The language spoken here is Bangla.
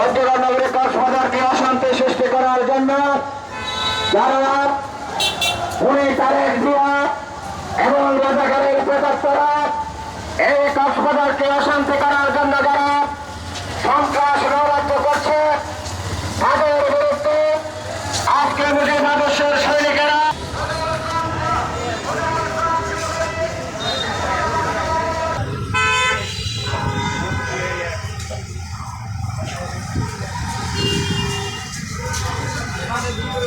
বজ্রনগরে কক্সবাজারকে অশান্তি সৃষ্টি করার জন্য যারা উনি তারেক জিয়া এবং রাজাকারের প্রেতাত্মরা এই কক্সবাজারকে অশান্তি করার জন্য যারা সন্ত্রাস